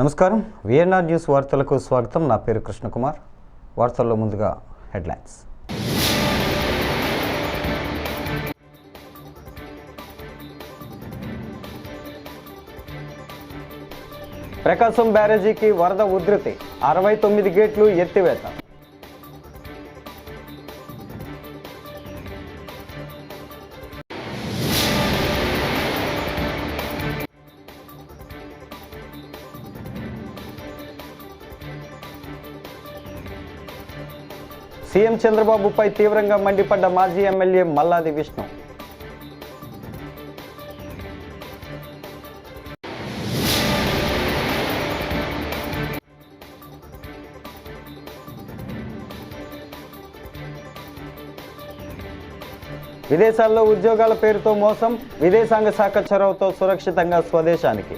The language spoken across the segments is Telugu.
నమస్కారం. విఎన్ఆర్ న్యూస్ వార్తలకు స్వాగతం. నా పేరు కృష్ణకుమార్. వార్తల్లో ముందుగా హెడ్లైన్స్. ప్రకాశం బ్యారేజీకి వరద ఉధృతి. అరవై తొమ్మిది గేట్లు ఎత్తివేత. సీఎం చంద్రబాబుపై తీవ్రంగా మండిపడ్డ మాజీ ఎమ్మెల్యే మల్లాది విష్ణు. విదేశాల్లో ఉద్యోగాల పేరుతో మోసం విదేశాంగ శాఖ చొరవతో సురక్షితంగా స్వదేశానికి.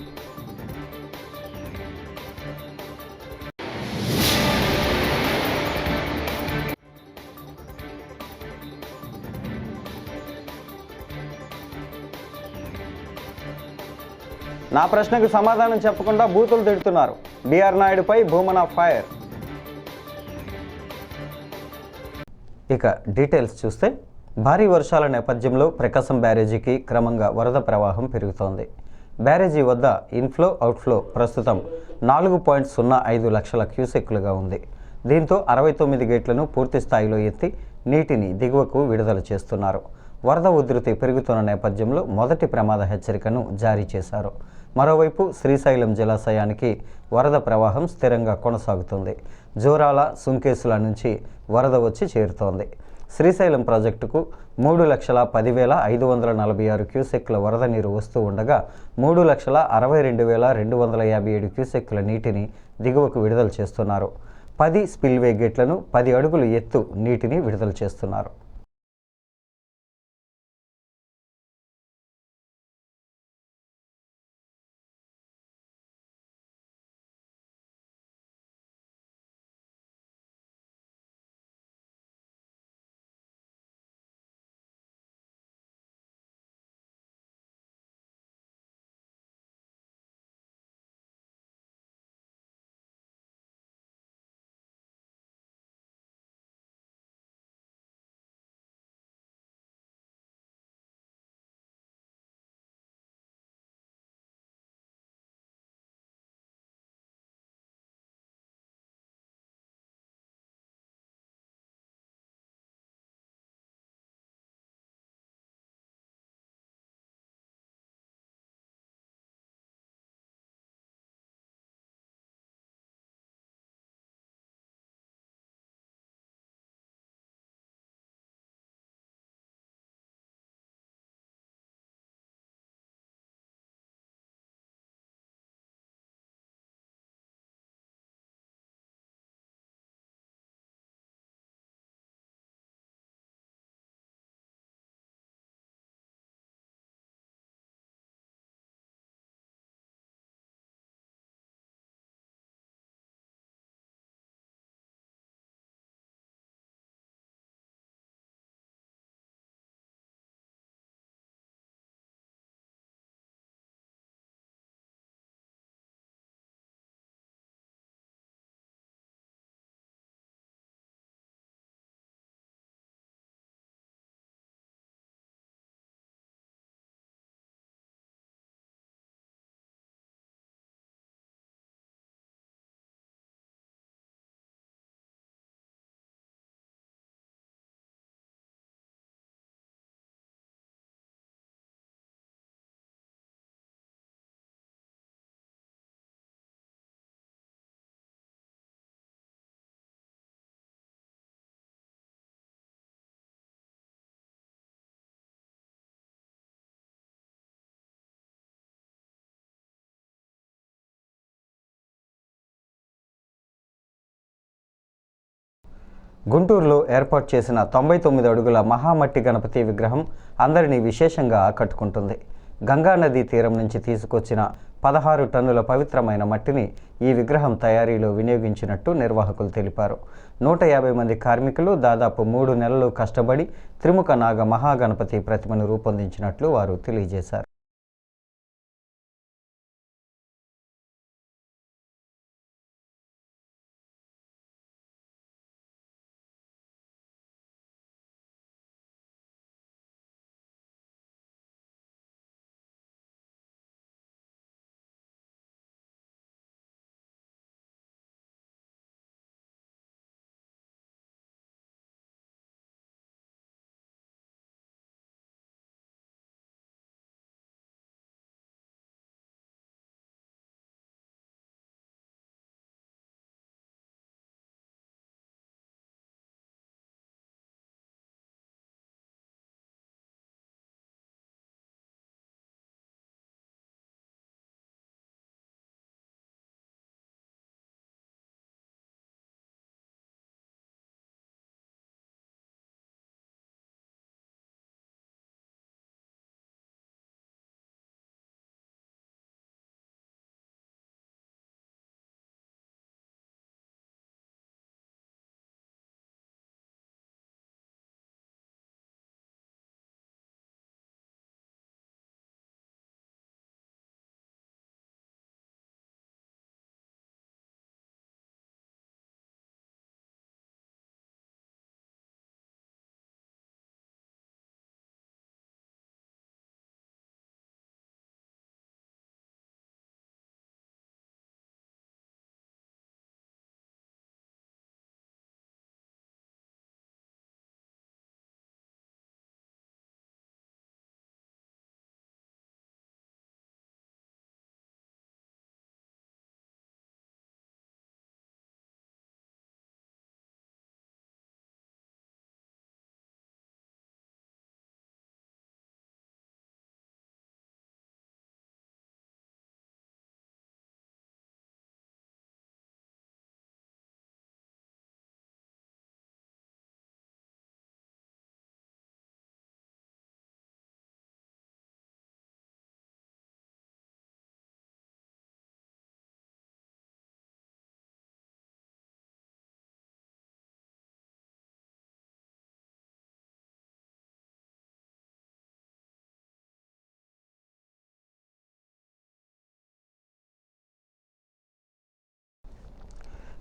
నా ప్రశ్నకు సమాధానం చెప్పకుండా బూతులు తిడుతున్నారు. బీఆర్ నాయుడుపై భూమన ఫైర్. ఇక డీటెయిల్స్ చూస్తే భారీ వర్షాల నేపథ్యంలో ప్రకాశం బ్యారేజీకి క్రమంగా వరద ప్రవాహం పెరుగుతోంది. బ్యారేజీ వద్ద ఇన్ఫ్లో అవుట్ఫ్లో ప్రస్తుతం నాలుగు పాయింట్ సున్నా ఐదు లక్షల క్యూసెక్కులుగా ఉంది. దీంతో అరవై తొమ్మిది గేట్లను పూర్తి స్థాయిలో ఎత్తి నీటిని దిగువకు విడుదల చేస్తున్నారు. వరద ఉధృతి పెరుగుతున్న నేపథ్యంలో మొదటి ప్రమాద హెచ్చరికను జారీ చేశారు. మరోవైపు శ్రీశైలం జలాశయానికి వరద ప్రవాహం స్థిరంగా కొనసాగుతుంది. జోరాల సుంకేసుల నుంచి వరద వచ్చి చేరుతోంది. శ్రీశైలం ప్రాజెక్టుకు మూడు లక్షల పదివేల ఐదు వందల నలభై ఆరు క్యూసెక్ల వరద నీరు వస్తూ ఉండగా మూడు లక్షల అరవై రెండు వేల రెండు వందల యాభై ఏడు క్యూసెక్ల నీటిని దిగువకు విడుదల చేస్తున్నారు. పది స్పిల్వే గేట్లను పది అడుగులు ఎత్తు నీటిని విడుదల చేస్తున్నారు. గుంటూరులో ఏర్పాటు చేసిన తొంభై తొమ్మిది అడుగుల మహామట్టి గణపతి విగ్రహం అందరినీ విశేషంగా ఆకట్టుకుంటుంది. గంగా నదీ తీరం నుంచి తీసుకొచ్చిన పదహారు టన్నుల పవిత్రమైన మట్టిని ఈ విగ్రహం తయారీలో వినియోగించినట్టు నిర్వాహకులు తెలిపారు. నూట యాభై మంది కార్మికులు దాదాపు మూడు నెలలు కష్టపడి త్రిముఖ నాగ మహాగణపతి ప్రతిమను రూపొందించినట్లు వారు తెలియజేశారు.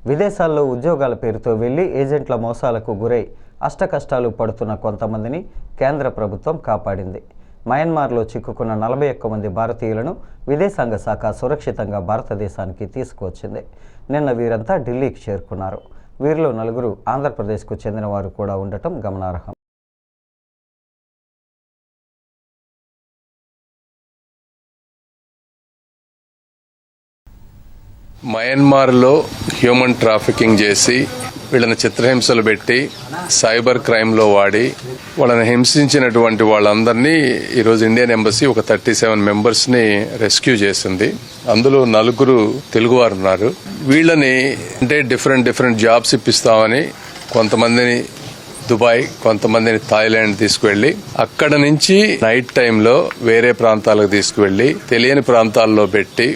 విదేశాల్లో ఉద్యోగాల పేరుతో వెళ్ళి ఏజెంట్ల మోసాలకు గురై అష్టకష్టాలు పడుతున్న కొంతమందిని కేంద్ర ప్రభుత్వం కాపాడింది. మయన్మార్లో చిక్కుకున్న నలభై ఒక్క మంది భారతీయులను విదేశాంగ శాఖ సురక్షితంగా భారతదేశానికి తీసుకువచ్చింది. నిన్న వీరంతా ఢిల్లీకి చేరుకున్నారు. వీరిలో నలుగురు ఆంధ్రప్రదేశ్కు చెందిన వారు కూడా ఉండటం గమనార్హం. మయన్మార్లో హ్యూమన్ ట్రాఫికింగ్ చేసి వీళ్ళని చిత్రహింసలు పెట్టి సైబర్ క్రైమ్లో వాడి వాళ్ళని హింసించినటువంటి వాళ్ళందరినీ ఈరోజు ఇండియన్ ఎంబసీ ఒక థర్టీ సెవెన్ మెంబర్స్ని రెస్క్యూ చేసింది. అందులో నలుగురు తెలుగువారు ఉన్నారు. వీళ్ళని అంటే డిఫరెంట్ డిఫరెంట్ జాబ్స్ ఇప్పిస్తామని కొంతమందిని దుబాయ్ కొంతమందిని థాయిలాండ్ తీసుకువెళ్ళి అక్కడ నుంచి నైట్ టైంలో వేరే ప్రాంతాలకు తీసుకువెళ్ళి తెలియని ప్రాంతాల్లో పెట్టి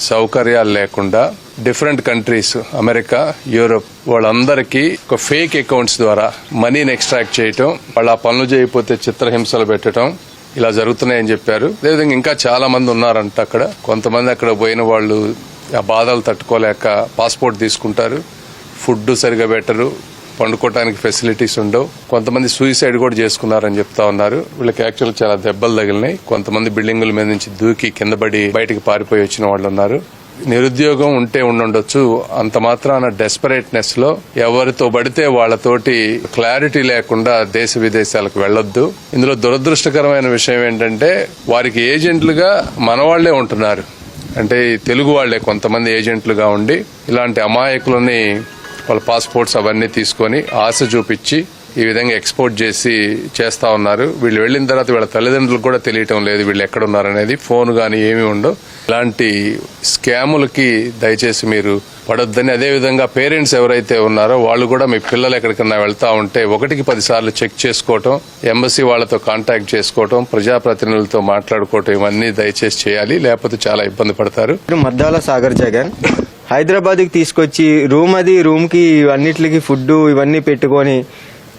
సౌకర్యాలు లేకుండా డిఫరెంట్ కంట్రీస్ అమెరికా యూరోప్ వాళ్ళందరికీ ఒక ఫేక్ అకౌంట్స్ ద్వారా మనీని ఎక్స్ట్రాక్ట్ చేయటం వాళ్ళు ఆ పనులు చేయకపోతే చిత్రహింసలు పెట్టడం ఇలా జరుగుతున్నాయని చెప్పారు. అదేవిధంగా ఇంకా చాలా మంది ఉన్నారంట అక్కడ. కొంతమంది అక్కడ పోయిన వాళ్ళు ఆ బాధలు తట్టుకోలేక పాస్పోర్ట్ తీసుకుంటారు. ఫుడ్ సరిగా పెట్టరు. పండుకోవడానికి ఫెసిలిటీస్ ఉండవు. కొంతమంది సూసైడ్ కూడా చేసుకున్నారని చెప్తా ఉన్నారు. వీళ్ళకి యాక్చువల్ చాలా దెబ్బలు తగిలినాయి. కొంతమంది బిల్డింగుల మీద నుంచి దూకి కింద పడి బయటికి పారిపోయి వచ్చిన వాళ్ళు ఉన్నారు. నిరుద్యోగం ఉంటే ఉండుండొచ్చు. అంత మాత్రాన డెస్పరేట్నెస్లో ఎవరితో పడితే వాళ్ళతోటి క్లారిటీ లేకుండా దేశ విదేశాలకు వెళ్ళొద్దు. ఇందులో దురదృష్టకరమైన విషయం ఏంటంటే వారికి ఏజెంట్లుగా మనవాళ్ళే ఉంటున్నారు. అంటే తెలుగు వాళ్ళే కొంతమంది ఏజెంట్లుగా ఉండి ఇలాంటి అమాయకులని వాళ్ళ పాస్పోర్ట్స్ అవన్నీ తీసుకొని ఆశ చూపించి ఈ విధంగా ఎక్స్పోర్ట్ చేసి చేస్తా ఉన్నారు. వీళ్ళు వెళ్ళిన తర్వాత వీళ్ళ తల్లిదండ్రులకు కూడా తెలియటం లేదు వీళ్ళు ఎక్కడున్నారనేది. ఫోన్ కానీ ఏమీ ఉండవు. ఇలాంటి స్కాములకి దయచేసి మీరు పడొద్దని అదేవిధంగా పేరెంట్స్ ఎవరైతే ఉన్నారో వాళ్ళు కూడా మీ పిల్లలు ఎక్కడికన్నా వెళ్తా ఉంటే ఒకటికి పది సార్లు చెక్ చేసుకోవటం ఎంబసీ వాళ్ళతో కాంటాక్ట్ చేసుకోవటం ప్రజాప్రతినిధులతో మాట్లాడుకోవటం ఇవన్నీ దయచేసి చేయాలి. లేకపోతే చాలా ఇబ్బంది పడతారు. మద్దాల సాగర్ జగన్. హైదరాబాద్కి తీసుకొచ్చి రూమ్ అది రూమ్కి అన్నిటికి ఫుడ్ ఇవన్నీ పెట్టుకొని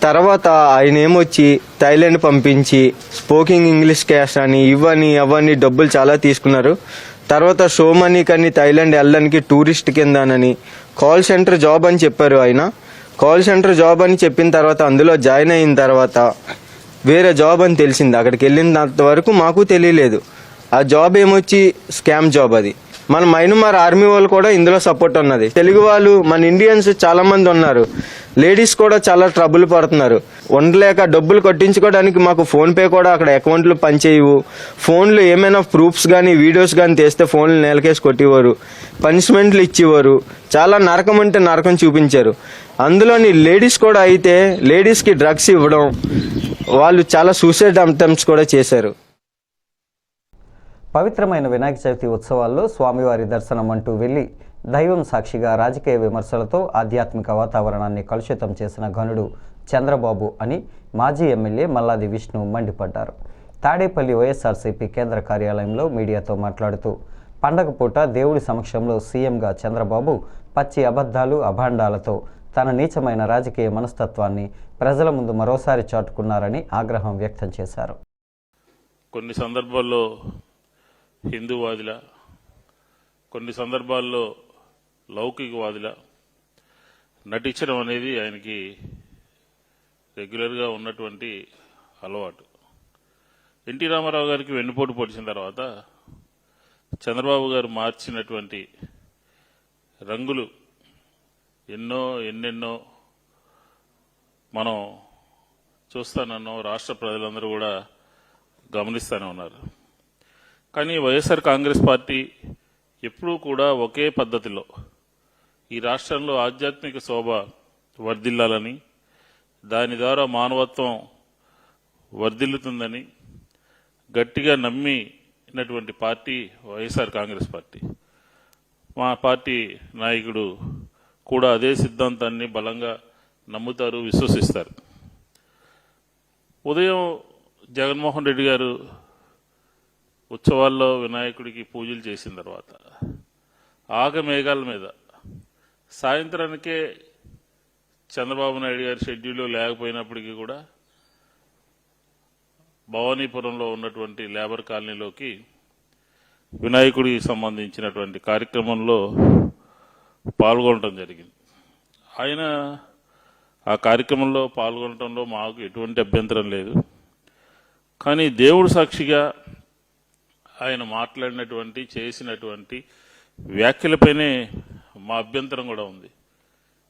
తర్వాత ఆయన ఏమొచ్చి థైలాండ్ పంపించి స్పోకింగ్ ఇంగ్లీష్ క్యాష్ అని ఇవని అవన్నీ డబ్బులు చాలా తీసుకున్నారు. తర్వాత షోమనీ కానీ థైలాండ్ వెళ్ళడానికి టూరిస్ట్ కిందనని కాల్ సెంటర్ జాబ్ అని చెప్పారు ఆయన. కాల్ సెంటర్ జాబ్ అని చెప్పిన తర్వాత అందులో జాయిన్ అయిన తర్వాత వేరే జాబ్ అని తెలిసింది. అక్కడికి వెళ్ళినంత వరకు మాకు తెలియలేదు. ఆ జాబ్ ఏమొచ్చి? స్కామ్ జాబ్ అది. మన మైనమార్ ఆర్మీ వాళ్ళు కూడా ఇందులో సపోర్ట్ ఉన్నది. తెలుగు వాళ్ళు మన ఇండియన్స్ చాలా మంది ఉన్నారు. లేడీస్ కూడా చాలా ట్రబుల్ పడుతున్నారు. ఉండలేక డబ్బులు కట్టించుకోవడానికి మాకు ఫోన్ పే కూడా అక్కడ అకౌంట్లు పనిచేయవు. ఫోన్లు ఏమైనా ప్రూఫ్స్ కానీ వీడియోస్ కానీ తెస్తే ఫోన్లు నెలకేసి కొట్టేవారు పనిష్మెంట్లు ఇచ్చేవారు చాలా నరకం అంటే నరకం చూపించారు. అందులోని లేడీస్ కూడా అయితే లేడీస్కి డ్రగ్స్ ఇవ్వడం వాళ్ళు చాలా సూసైడ్ అటెంప్ట్స్ కూడా చేశారు. పవిత్రమైన వినాయక చవితి ఉత్సవాల్లో స్వామివారి దర్శనం అంటూ వెళ్ళి దైవం సాక్షిగా రాజకీయ విమర్శలతో ఆధ్యాత్మిక వాతావరణాన్ని కలుషితం చేసిన ఘనుడు చంద్రబాబు అని మాజీ ఎమ్మెల్యే మల్లాది విష్ణు మండిపడ్డారు. తాడేపల్లి వైఎస్ఆర్సీపీ కేంద్ర కార్యాలయంలో మీడియాతో మాట్లాడుతూ పండగ పూట దేవుడి సమక్షంలో సీఎంగా చంద్రబాబు పచ్చి అబద్ధాలు అభాండాలతో తన నీచమైన రాజకీయ మనస్తత్వాన్ని ప్రజల ముందు మరోసారి చాటుకున్నారని ఆగ్రహం వ్యక్తం చేశారు. కొన్ని సందర్భాల్లో హిందూవాదుల కొన్ని సందర్భాల్లో లౌకికవాదిలా నటించడం అనేది ఆయనకి రెగ్యులర్గా ఉన్నటువంటి అలవాటు. ఎన్టీ రామారావు గారికి వెన్నుపోటు పొడిచిన తర్వాత చంద్రబాబు గారు మార్చినటువంటి రంగులు ఎన్నో ఎన్నెన్నో మనం చూస్తానన్నో రాష్ట్ర ప్రజలందరూ కూడా గమనిస్తూనే ఉన్నారు. కానీ వైఎస్ఆర్ కాంగ్రెస్ పార్టీ ఎప్పుడూ కూడా ఒకే పద్ధతిలో ఈ రాష్ట్రంలో ఆధ్యాత్మిక శోభ వర్ధిల్లాలని దాని ద్వారా మానవత్వం వర్ధిల్లుతుందని గట్టిగా నమ్మినటువంటి పార్టీ వైఎస్ఆర్ కాంగ్రెస్ పార్టీ. మా పార్టీ నాయకుడు కూడా అదే సిద్ధాంతాన్ని బలంగా నమ్ముతారు విశ్వసిస్తారు. ఉదయం జగన్మోహన్ రెడ్డి గారు ఉత్సవాల్లో వినాయకుడికి పూజలు చేసిన తర్వాత ఆగ మేఘాల మీద సాయంత్రానికే చంద్రబాబు నాయుడు గారి షెడ్యూల్లో లేకపోయినప్పటికీ కూడా భవానీపురంలో ఉన్నటువంటి లేబర్ కాలనీలోకి వినాయకుడికి సంబంధించినటువంటి కార్యక్రమంలో పాల్గొనడం జరిగింది. ఆయన ఆ కార్యక్రమంలో పాల్గొనడంలో మాకు ఎటువంటి అభ్యంతరం లేదు. కానీ దేవుడు సాక్షిగా ఆయన మాట్లాడినటువంటి చేసినటువంటి వ్యాఖ్యలపైనే మా అభ్యంతరం కూడా ఉంది.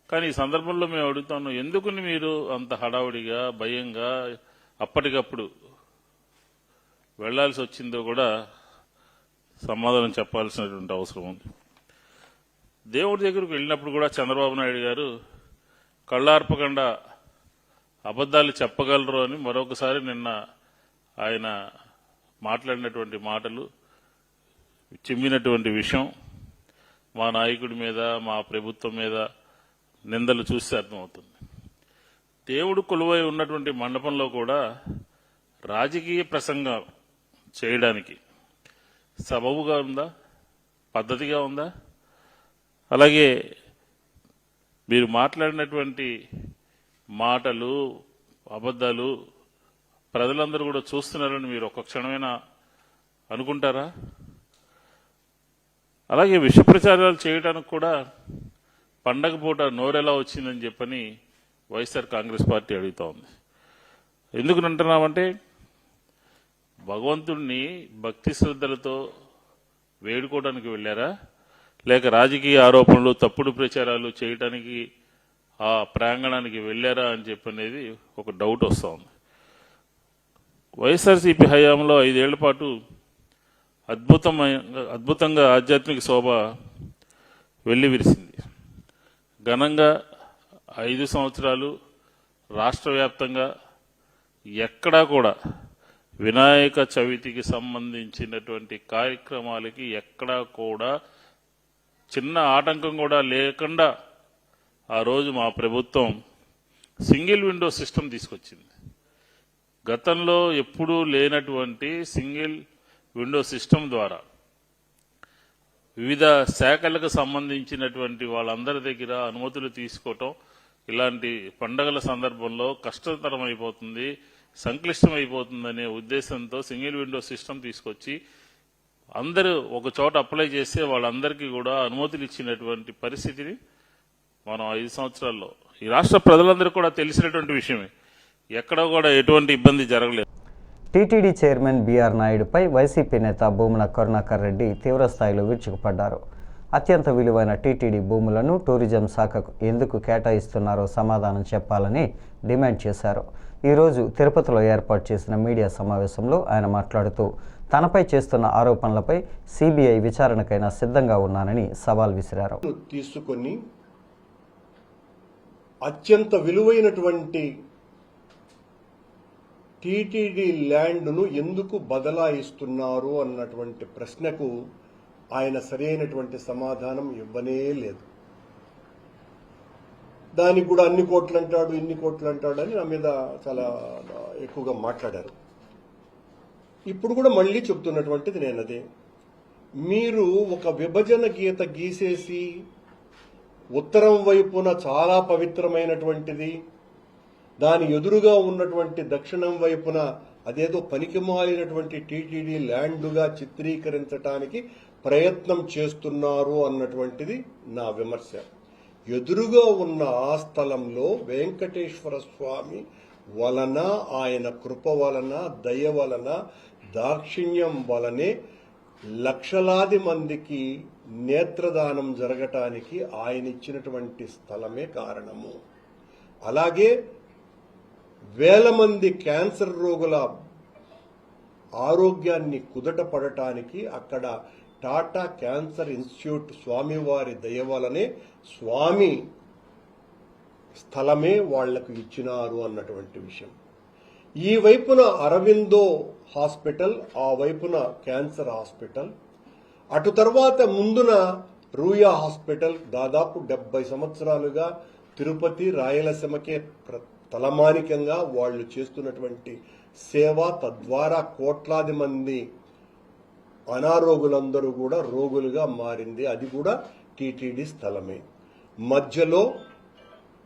కానీ ఈ సందర్భంలో మేము అడుగుతాను ఎందుకుని మీరు అంత హడావుడిగా భయంగా అప్పటికప్పుడు వెళ్ళాల్సి వచ్చిందో కూడా సమాధానం చెప్పాల్సినటువంటి అవసరం ఉంది. దేవుడి దగ్గరకు వెళ్ళినప్పుడు కూడా చంద్రబాబు నాయుడు గారు కళ్ళార్పకుండా అబద్ధాలు చెప్పగలరు అని మరొకసారి నిన్న ఆయన మాట్లాడినటువంటి మాటలు చిమ్మినటువంటి విషయం. మా నాయకుడి మీద మా ప్రభుత్వం మీద నిందలు చూస్తే అర్థమవుతుంది. దేవుడు కొలువై ఉన్నటువంటి మండపంలో కూడా రాజకీయ ప్రసంగం చేయడానికి సబబుగా ఉందా? పద్ధతిగా ఉందా? అలాగే మీరు మాట్లాడినటువంటి మాటలు అబద్ధాలు ప్రజలందరూ కూడా చూస్తున్నారని మీరు ఒక్క క్షణమైనా అనుకుంటారా? అలాగే విష ప్రచారాలు చేయడానికి కూడా పండగ పూట నోరెలా వచ్చిందని చెప్పని వైఎస్ఆర్ కాంగ్రెస్ పార్టీ అడుగుతా ఉంది. ఎందుకు అంటున్నామంటే భగవంతుణ్ణి భక్తి శ్రద్ధలతో వేడుకోవడానికి వెళ్ళారా? లేక రాజకీయ ఆరోపణలు తప్పుడు ప్రచారాలు చేయటానికి ఆ ప్రాంగణానికి వెళ్ళారా అని చెప్పనేది ఒక డౌట్ వస్తూ ఉంది. వైఎస్ఆర్సీపీ హయాంలో ఐదేళ్ళ పాటు అద్భుతమైన అద్భుతంగా ఆధ్యాత్మిక శోభ వెళ్ళి విరిసింది. ఘనంగా ఐదు సంవత్సరాలు రాష్ట్ర వ్యాప్తంగా ఎక్కడా కూడా వినాయక చవితికి సంబంధించినటువంటి కార్యక్రమాలకి ఎక్కడా కూడా చిన్న ఆటంకం కూడా లేకుండా ఆ రోజు మా ప్రభుత్వం సింగిల్ విండో సిస్టమ్ తీసుకొచ్చింది. గతంలో ఎప్పుడూ లేనటువంటి సింగిల్ విండో సిస్టమ్ ద్వారా. వివిధ శాఖలకు సంబంధించినటువంటి వాళ్ళందరి దగ్గర అనుమతులు తీసుకోవటం ఇలాంటి పండగల సందర్భంలో కష్టతరం అయిపోతుంది సంక్లిష్టం అయిపోతుందనే ఉద్దేశంతో సింగిల్ విండో సిస్టమ్ తీసుకొచ్చి అందరూ ఒక చోట అప్లై చేస్తే వాళ్ళందరికీ కూడా అనుమతులు ఇచ్చినటువంటి పరిస్థితిని మనం ఐదు సంవత్సరాల్లో ఈ రాష్ట్ర ప్రజలందరూ కూడా తెలిసినటువంటి విషయమే. ఎక్కడ కూడా ఎటువంటి ఇబ్బంది జరగలేదు. టీటీడీ చైర్మన్ బీఆర్ నాయుడుపై వైసీపీ నేత భూముల కరుణాకర్ రెడ్డి తీవ్రస్థాయిలో విరుచుకుపడ్డారు. అత్యంత విలువైన టీటీడీ భూములను టూరిజం శాఖకు ఎందుకు కేటాయిస్తున్నారో సమాధానం చెప్పాలని డిమాండ్ చేశారు. ఈరోజు తిరుపతిలో ఏర్పాటు చేసిన మీడియా సమావేశంలో ఆయన మాట్లాడుతూ తనపై చేస్తున్న ఆరోపణలపై సిబిఐ విచారణకైనా సిద్ధంగా ఉన్నానని సవాల్ విసిరారు. తీసుకొని అత్యంత విలువైనటువంటి టీటీడీ ల్యాండ్ను ఎందుకు బదలాయిస్తున్నారు అన్నటువంటి ప్రశ్నకు ఆయన సరైనటువంటి సమాధానం ఇవ్వనే లేదు. దానికి కూడా అన్ని కోట్లు అంటాడు ఇన్ని కోట్లు అంటాడు అని నా మీద చాలా ఎక్కువగా మాట్లాడారు. ఇప్పుడు కూడా మళ్ళీ చెప్తున్నటువంటిది నేను అదే మీరు ఒక విభజన గీత గీసేసి ఉత్తరం వైపున చాలా పవిత్రమైనటువంటిది దాని ఎదురుగా ఉన్నటువంటి దక్షిణం వైపున అదేదో పనికిమాలినటువంటి టీటీడీ ల్యాండ్గా చిత్రీకరించటానికి ప్రయత్నం చేస్తున్నారు అన్నటువంటిది నా విమర్శ. ఎదురుగా ఉన్న ఆ స్థలంలో వెంకటేశ్వర స్వామి వలన ఆయన కృప వలన దయ వలన దాక్షిణ్యం వలనే లక్షలాది మందికి నేత్రదానం జరగటానికి ఆయన ఇచ్చినటువంటి స్థలమే కారణము. అలాగే వేల మంది క్యాన్సర్ రోగుల ఆరోగ్యాన్ని కుదట పడటానికి అక్కడ టాటా క్యాన్సర్ ఇన్స్టిట్యూట్ స్వామివారి దయ వలనే స్వామి స్థలమే వాళ్ళకు ఇచ్చినారు అన్నటువంటి విషయం. ఈ వైపున అరవిందో హాస్పిటల్ ఆ వైపున క్యాన్సర్ హాస్పిటల్. అటు తర్వాత ముందున రూయా హాస్పిటల్ దాదాపు డెబ్బై సంవత్సరాలుగా తిరుపతి రాయలసీమకే తలమానికంగా వాళ్ళు చేస్తున్నటువంటి సేవ తద్వారా కోట్లాది మంది అనారోగులందరూ కూడా రోగులుగా మారింది. అది కూడా టీటీడీ స్థలమే. మధ్యలో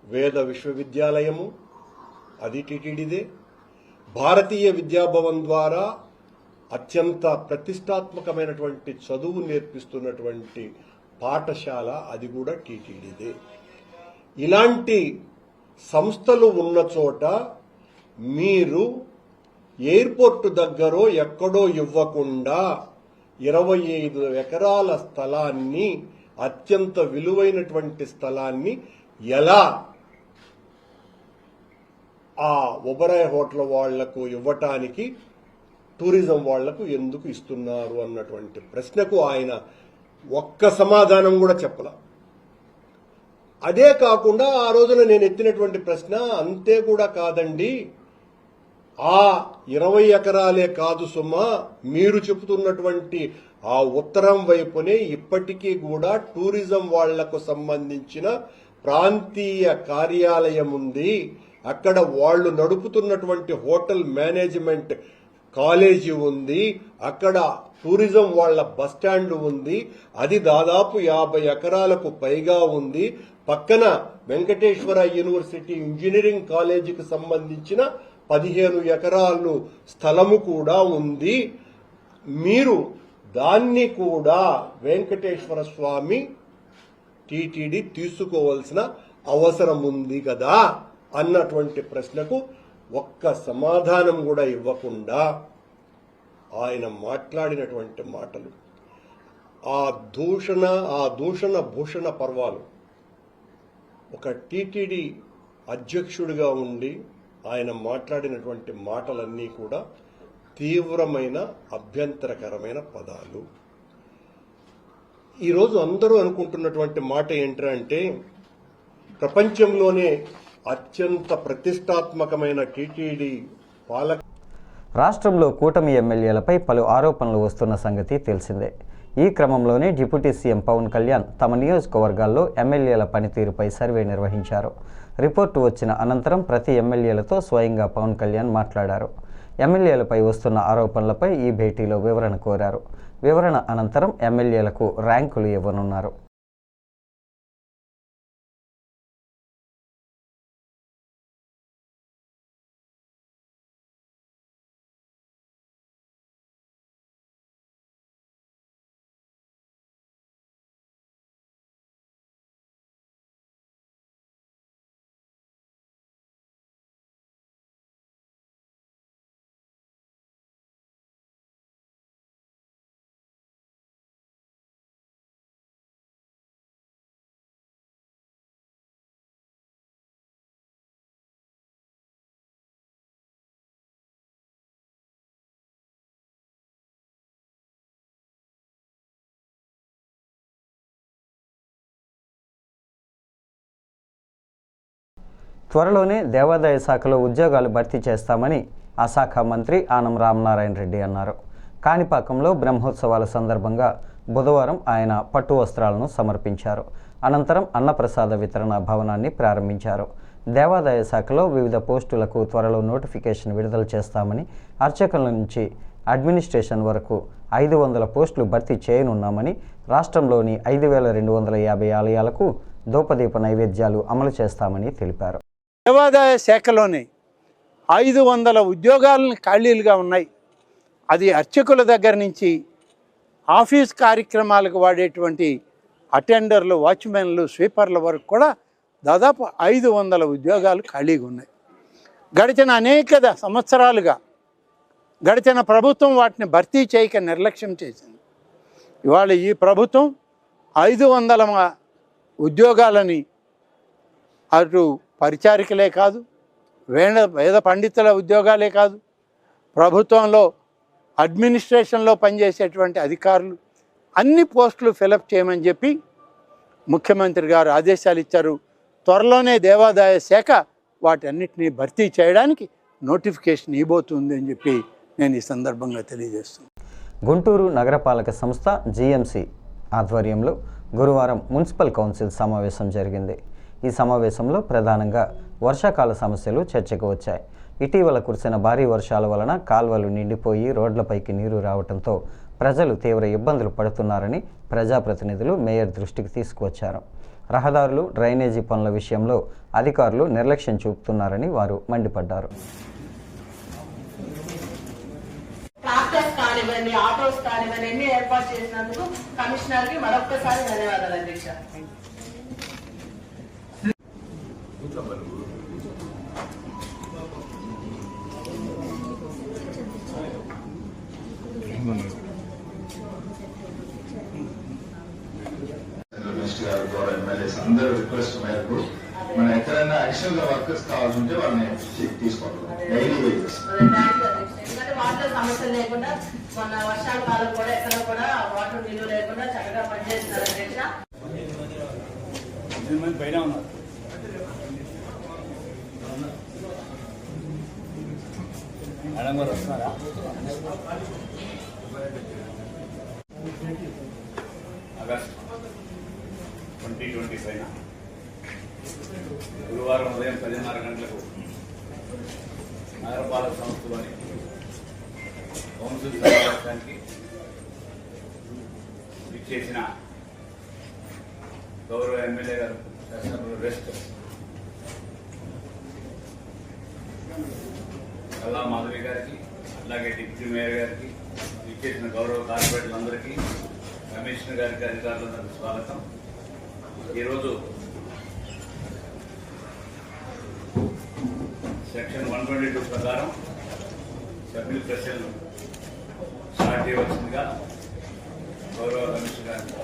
వేద విశ్వవిద్యాలయము అది టీటీడీదే. భారతీయ విద్యాభవన్ ద్వారా అత్యంత ప్రతిష్టాత్మకమైనటువంటి చదువు నేర్పిస్తున్నటువంటి పాఠశాల అది కూడా టీటీడీదే. ఇలాంటి సంస్థలు ఉన్న చోట మీరు ఎయిర్పోర్ట్ దగ్గరో ఎక్కడో ఇవ్వకుండా ఇరవై ఐదు ఎకరాల స్థలాన్ని అత్యంత విలువైనటువంటి స్థలాన్ని ఎలా ఆ ఒబరాయ్ హోటల్ వాళ్ళకు ఇవ్వటానికి టూరిజం వాళ్ళకు ఎందుకు ఇస్తున్నారు అన్నటువంటి ప్రశ్నకు ఆయన ఒక్క సమాధానం కూడా చెప్పలా. అదే కాకుండా ఆ రోజున నేను ఎత్తినటువంటి ప్రశ్న అంతే కూడా కాదండి. ఆ ఇరవై ఎకరాలే కాదు సుమా మీరు చెబుతున్నటువంటి ఆ ఉత్తరం వైపునే ఇప్పటికీ కూడా టూరిజం వాళ్ళకు సంబంధించిన ప్రాంతీయ కార్యాలయం ఉంది. అక్కడ వాళ్ళు నడుపుతున్నటువంటి హోటల్ మేనేజ్మెంట్ కాలేజీ ఉంది. అక్కడ టూరిజం వాళ్ళ బస్ స్టాండ్ ఉంది. అది దాదాపు యాభై ఎకరాలకు పైగా ఉంది. పక్కన వెంకటేశ్వర యూనివర్సిటీ ఇంజనీరింగ్ కాలేజీకి సంబంధించిన పదిహేను ఎకరాలు స్థలము కూడా ఉంది. మీరు దాన్ని కూడా వెంకటేశ్వర స్వామి టీటీడీ తీసుకోవాల్సిన అవసరం ఉంది కదా అన్నటువంటి ప్రశ్నకు ఒక్క సమాధానం కూడా ఇవ్వకుండా ఆయన మాట్లాడినటువంటి మాటలు. ఆ దూషణ ఆ దూషణ భూషణ పర్వాలు ఒక టీటీడీ అధ్యక్షుడిగా ఉండి ఆయన మాట్లాడినటువంటి మాటలన్నీ కూడా తీవ్రమైన అభ్యంతరకరమైన పదాలు. ఈరోజు అందరూ అనుకుంటున్నటువంటి మాట ఏంటంటే ప్రపంచంలోనే అత్యంత ప్రతిష్టాత్మకమైన టీటీడీ పాలక రాష్ట్రంలో కూటమి ఎమ్మెల్యేలపై పలు ఆరోపణలు వస్తున్న సంగతి తెలిసిందే. ఈ క్రమంలోనే డిప్యూటీ సీఎం పవన్ కళ్యాణ్ తమ నియోజకవర్గాల్లో ఎమ్మెల్యేల పనితీరుపై సర్వే నిర్వహించారు. రిపోర్టు వచ్చిన అనంతరం ప్రతి ఎమ్మెల్యేలతో స్వయంగా పవన్ కళ్యాణ్ మాట్లాడారు. ఎమ్మెల్యేలపై వస్తున్న ఆరోపణలపై ఈ భేటీలో వివరణ కోరారు. వివరణ అనంతరం ఎమ్మెల్యేలకు ర్యాంకులు ఇవ్వనున్నారు. త్వరలోనే దేవాదాయ శాఖలో ఉద్యోగాలు భర్తీ చేస్తామని ఆ శాఖ మంత్రి ఆనం రామనారాయణ రెడ్డి అన్నారు. కాణిపాకంలో బ్రహ్మోత్సవాల సందర్భంగా బుధవారం ఆయన పట్టు వస్త్రాలను సమర్పించారు. అనంతరం అన్నప్రసాద వితరణ భవనాన్ని ప్రారంభించారు. దేవాదాయ శాఖలో వివిధ పోస్టులకు త్వరలో నోటిఫికేషన్ విడుదల చేస్తామని అర్చకుల నుంచి అడ్మినిస్ట్రేషన్ వరకు ఐదు వందల పోస్టులు భర్తీ చేయనున్నామని రాష్ట్రంలోని ఐదు వేల రెండు వందల యాభై ఆలయాలకు దూపదీప నైవేద్యాలు అమలు చేస్తామని తెలిపారు. దేవాదాయ శాఖలోనే ఐదు వందల ఉద్యోగాలను ఖాళీలుగా ఉన్నాయి. అది అర్చకుల దగ్గర నుంచి ఆఫీస్ కార్యక్రమాలకు వాడేటువంటి అటెండర్లు వాచ్మెన్లు స్వీపర్ల వరకు కూడా దాదాపు ఐదు వందల ఉద్యోగాలు ఖాళీగా ఉన్నాయి. గడిచిన అనేక సంవత్సరాలుగా గడిచిన ప్రభుత్వం వాటిని భర్తీ చేయక నిర్లక్ష్యం చేసింది. ఇవాళ ఈ ప్రభుత్వం ఐదు వందల ఉద్యోగాలని అటు పరిచారికలే కాదు వేద వేద పండితుల ఉద్యోగాలే కాదు ప్రభుత్వంలో అడ్మినిస్ట్రేషన్లో పనిచేసేటువంటి అధికారులు అన్ని పోస్టులు ఫిలప్ చేయమని చెప్పి ముఖ్యమంత్రి గారు ఆదేశాలు ఇచ్చారు. త్వరలోనే దేవాదాయ శాఖ వాటన్నిటిని భర్తీ చేయడానికి నోటిఫికేషన్ ఇవ్వబోతుంది అని చెప్పి నేను ఈ సందర్భంగా తెలియజేస్తున్నాను. గుంటూరు నగరపాలక సంస్థ జీఎంసీ ఆధ్వర్యంలో గురువారం మున్సిపల్ కౌన్సిల్ సమావేశం జరిగింది. ఈ సమావేశంలో ప్రధానంగా వర్షాకాల సమస్యలు చర్చకు వచ్చాయి. ఇటీవల కురిసిన భారీ వర్షాల వలన కాల్వలు నిండిపోయి రోడ్లపైకి నీరు రావడంతో ప్రజలు తీవ్ర ఇబ్బందులు పడుతున్నారని ప్రజాప్రతినిధులు మేయర్ దృష్టికి తీసుకువచ్చారు. రహదారులు డ్రైనేజీ పనుల విషయంలో అధికారులు నిర్లక్ష్యం చూపుతున్నారని వారు మండిపడ్డారు. కానివ్వండి ఆటోస్ కానివ్వండి ఏర్పాటు చేసినందుకు కమిషనర్కి మరొక్కసారి ధన్యవాదాలు అధ్యక్ష గారు ద్వారా ఎమ్మెల్యేస్ లేకుండా మన కూడా ఎక్కడ వాటర్ నిల్వ లేకుండా చక్కగా పనిచేస్తున్నారు అధ్యక్ష. పైన ఉన్నారు. ఆగస్ట్ ట్వంటీ ట్వంటీ ఫైవ్ గురువారం ఉదయం పదిన్నర గంటలకు నగరపాలక సంస్థలోని కౌన్సిల్ సమావేశానికి ఇచ్చేసిన గౌరవ ఎమ్మెల్యే గారు శాసనసభ్యులు రెస్ట్ కల్లా మాధవి గారికి అలాగే డిప్యూటీ మేయర్ గారికి ఇచ్చేసిన గౌరవ కార్పొరేటర్లందరికీ కమిషనర్ గారికి అధికారులందరికీ స్వాగతం. ఈరోజు సెక్షన్ వన్ ట్వంటీ టూ ప్రకారం సభ్యుల ప్రశ్నలు స్టార్ట్ చేయవలసిందిగా గౌరవ కమిషనర్ గారు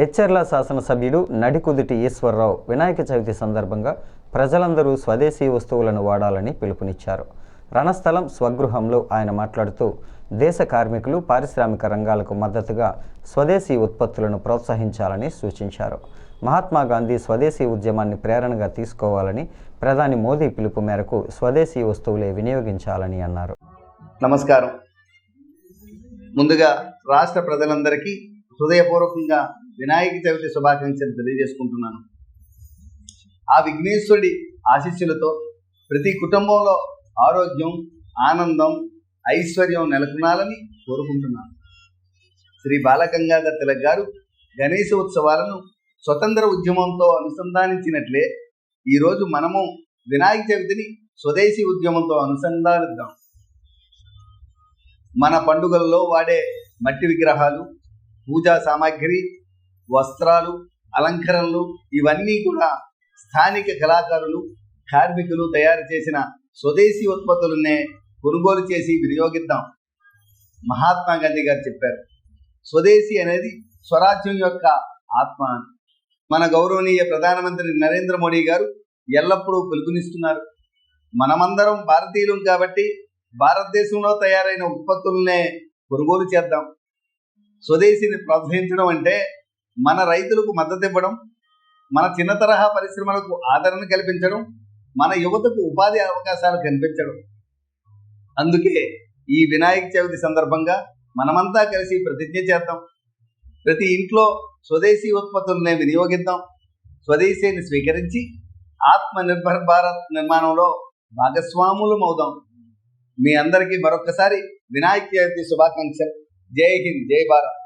హెచ్చర్ల శాసనసభ్యుడు నడికుదుటి ఈశ్వరరావు వినాయక చవితి సందర్భంగా ప్రజలందరూ స్వదేశీ వస్తువులను వాడాలని పిలుపునిచ్చారు. రణస్థలం స్వగృహంలో ఆయన మాట్లాడుతూ దేశ కార్మికులు పారిశ్రామిక రంగాలకు మద్దతుగా స్వదేశీ ఉత్పత్తులను ప్రోత్సహించాలని సూచించారు. మహాత్మా గాంధీ స్వదేశీ ఉద్యమాన్ని ప్రేరణగా తీసుకోవాలని ప్రధాని మోదీ పిలుపు మేరకు స్వదేశీ వస్తువులే వినియోగించాలని అన్నారు. నమస్కారం. ముందుగా రాష్ట్ర ప్రజలందరికీ హృదయపూర్వకంగా వినాయక చవితి శుభాకాంక్షలు తెలియజేసుకుంటున్నాను. ఆ విఘ్నేశ్వరుడి ఆశీస్సులతో ప్రతి కుటుంబంలో ఆరోగ్యం ఆనందం ఐశ్వర్యం నెలకొనాలని కోరుకుంటున్నాను. శ్రీ బాలగంగాధర్ తిలక్ గారు గణేశ ఉత్సవాలను స్వతంత్ర ఉద్యమంతో అనుసంధానించినట్లే ఈరోజు మనము వినాయక చవితిని స్వదేశీ ఉద్యమంతో అనుసంధానిద్దాం. మన పండుగల్లో వాడే మట్టి విగ్రహాలు పూజా సామాగ్రి వస్త్రాలు అలంకరణలు ఇవన్నీ కూడా స్థానిక కళాకారులు కార్మికులు తయారు చేసిన స్వదేశీ ఉత్పత్తులనే కొనుగోలు చేసి వినియోగిద్దాం. మహాత్మా గాంధీ గారు చెప్పారు స్వదేశీ అనేది స్వరాజ్యం యొక్క ఆత్మ మన గౌరవనీయ ప్రధానమంత్రి నరేంద్ర మోడీ గారు ఎల్లప్పుడూ పిలుపునిస్తున్నారు. మనమందరం భారతీయులం కాబట్టి భారతదేశంలో తయారైన ఉత్పత్తులనే కొనుగోలు చేద్దాం. స్వదేశీని ప్రోత్సహించడం అంటే మన రైతులకు మద్దతు ఇవ్వడం మన చిన్న తరహా పరిశ్రమలకు ఆదరణ కల్పించడం మన యువతకు ఉపాధి అవకాశాలు కల్పించడం. అందుకే ఈ వినాయక చవితి సందర్భంగా మనమంతా కలిసి ప్రతిజ్ఞ చేద్దాం. ప్రతి ఇంట్లో స్వదేశీ ఉత్పత్తులనే వినియోగిద్దాం. స్వదేశీని స్వీకరించి ఆత్మ నిర్భర్ భారత్ నిర్మాణంలో భాగస్వాములం అవుదాం. మీ అందరికీ మరొకసారి వినాయక చవితి శుభాకాంక్షలు. జై హింద్ జై భారత్.